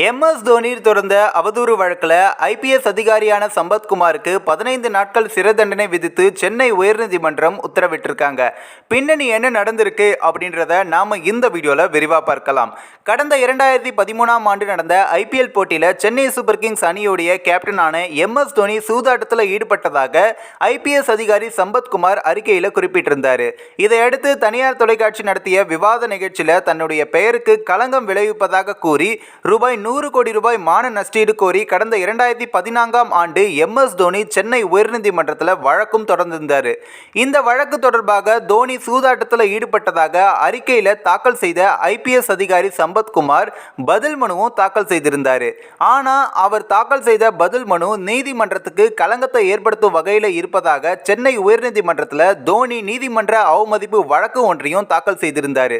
MS Dhoni தொடர்ந்த அவதூறு வழக்கில் ஐபிஎஸ் அதிகாரியான சம்பத்குமாருக்கு பதினைந்து நாட்கள் சிறை தண்டனை விதித்து சென்னை உயர்நீதிமன்றம் உத்தரவிட்டிருக்காங்க. பின்னணி என்ன நடந்திருக்கு அப்படின்றத நாம இந்த வீடியோவில் விரிவாக பார்க்கலாம். கடந்த இரண்டாயிரத்தி பதிமூணாம் ஆண்டு நடந்த ஐபிஎல் போட்டியில் சென்னை சூப்பர் கிங்ஸ் அணியுடைய கேப்டனான எம்எஸ் தோனி சூதாட்டத்தில் ஈடுபட்டதாக ஐபிஎஸ் அதிகாரி சம்பத்குமார் அறிக்கையில் குறிப்பிட்டிருந்தார். இதையடுத்து தனியார் தொலைக்காட்சி நடத்திய விவாத நிகழ்ச்சியில் தன்னுடைய பெயருக்கு களங்கம் விளைவிப்பதாக கூறி ரூபாய் நூறு கோடி ரூபாய் மான நஷ்டீடு கோரி கடந்த இரண்டாயிரத்தி பதினான்காம் ஆண்டு எம்எஸ் தோனி சென்னை உயர்நீதிமன்றத்தில் வழக்கும் தொடர்ந்திருந்தார். இந்த வழக்கு தொடர்பாக தோனி சூதாட்டத்தில் ஈடுபட்டதாக அறிக்கையில் தாக்கல் செய்த ஐபிஎஸ் அதிகாரி சம்பத்குமார் பதில் மனுவும் தாக்கல் செய்திருந்தார். ஆனால் அவர் தாக்கல் செய்த பதில் மனு நீதிமன்றத்துக்கு களங்கத்தை ஏற்படுத்தும் வகையில் இருப்பதாக சென்னை உயர்நீதிமன்றத்தில் தோனி நீதிமன்ற அவமதிப்பு வழக்கு ஒன்றையும் தாக்கல் செய்திருந்தார்.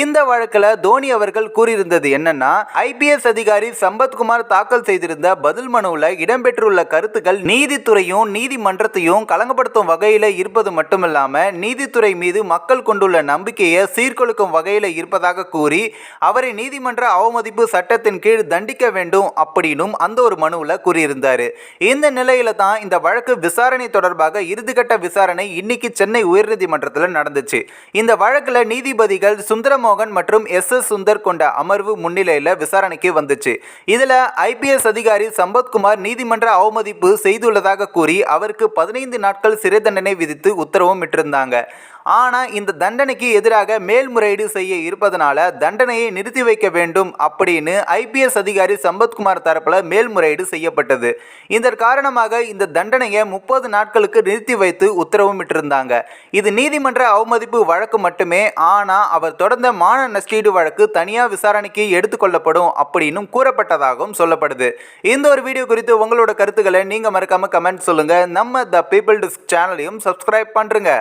இந்த வழக்கில் தோனி அவர்கள் கூறியிருந்தது என்னன்னா ஐபிஎஸ் அதிகாரி அதிகாரி சம்பத்குமார் தாக்கல் செய்திருந்த பதில் மனுவில் இடம்பெற்றுள்ள கருத்துக்கள் நீதித்துறையும் நீதிமன்றத்தையும் களங்கப்படுத்தும் வகையில் இருப்பது மட்டுமில்லாமல் நீதித்துறை மீது மக்கள் கொண்டுள்ள நம்பிக்கையை சீர்கொழுக்கும் வகையில் இருப்பதாக கூறி அவரை நீதிமன்ற அவமதிப்பு சட்டத்தின் கீழ் தண்டிக்க வேண்டும் அப்படின்னும் அந்த ஒரு மனுவில் கூறியிருந்தார். இந்த நிலையில தான் இந்த வழக்கு விசாரணை தொடர்பாக இறுதிக்கட்ட விசாரணை இன்னைக்கு சென்னை உயர்நீதிமன்றத்தில் நடந்துச்சு. இந்த வழக்கில் நீதிபதிகள் சுந்தரமோகன் மற்றும் எஸ் எஸ் சுந்தர் கொண்ட அமர்வு முன்னிலையில் விசாரணைக்கு இருந்துச்சு. இதில் ஐபிஎஸ் அதிகாரி சம்பத்குமார் நீதிமன்ற அவமதிப்பு செய்துள்ளதாக கூறி அவருக்கு பதினைந்து நாட்கள் சிறை தண்டனை விதித்து உத்தரவும் இட்டிருந்தாங்க. ஆனால் இந்த தண்டனைக்கு எதிராக மேல்முறையீடு செய்ய இருப்பதனால தண்டனையை நிறுத்தி வைக்க வேண்டும் அப்படின்னு ஐபிஎஸ் அதிகாரி சம்பத்குமார் தரப்பில் மேல்முறையீடு செய்யப்பட்டது. இதன் காரணமாக இந்த தண்டனையை முப்பது நாட்களுக்கு நிறுத்தி வைத்து உத்தரவும் இட்டிருந்தாங்க இது நீதிமன்ற அவமதிப்பு வழக்கு மட்டுமே ஆனால் அவர் தொடர்ந்த மான நஷ்டீடு வழக்கு தனியாக விசாரணைக்கு எடுத்துக்கொள்ளப்படும் அப்படின்னும் கூறப்பட்டதாகவும் சொல்லப்படுது. இந்த ஒரு வீடியோ குறித்து உங்களோட கருத்துக்களை நீங்கள் மறக்காமல் கமெண்ட் சொல்லுங்கள் நம்ம த பீப்பிள் டிஸ்க் சேனலையும் சப்ஸ்கிரைப் பண்ணுறங்க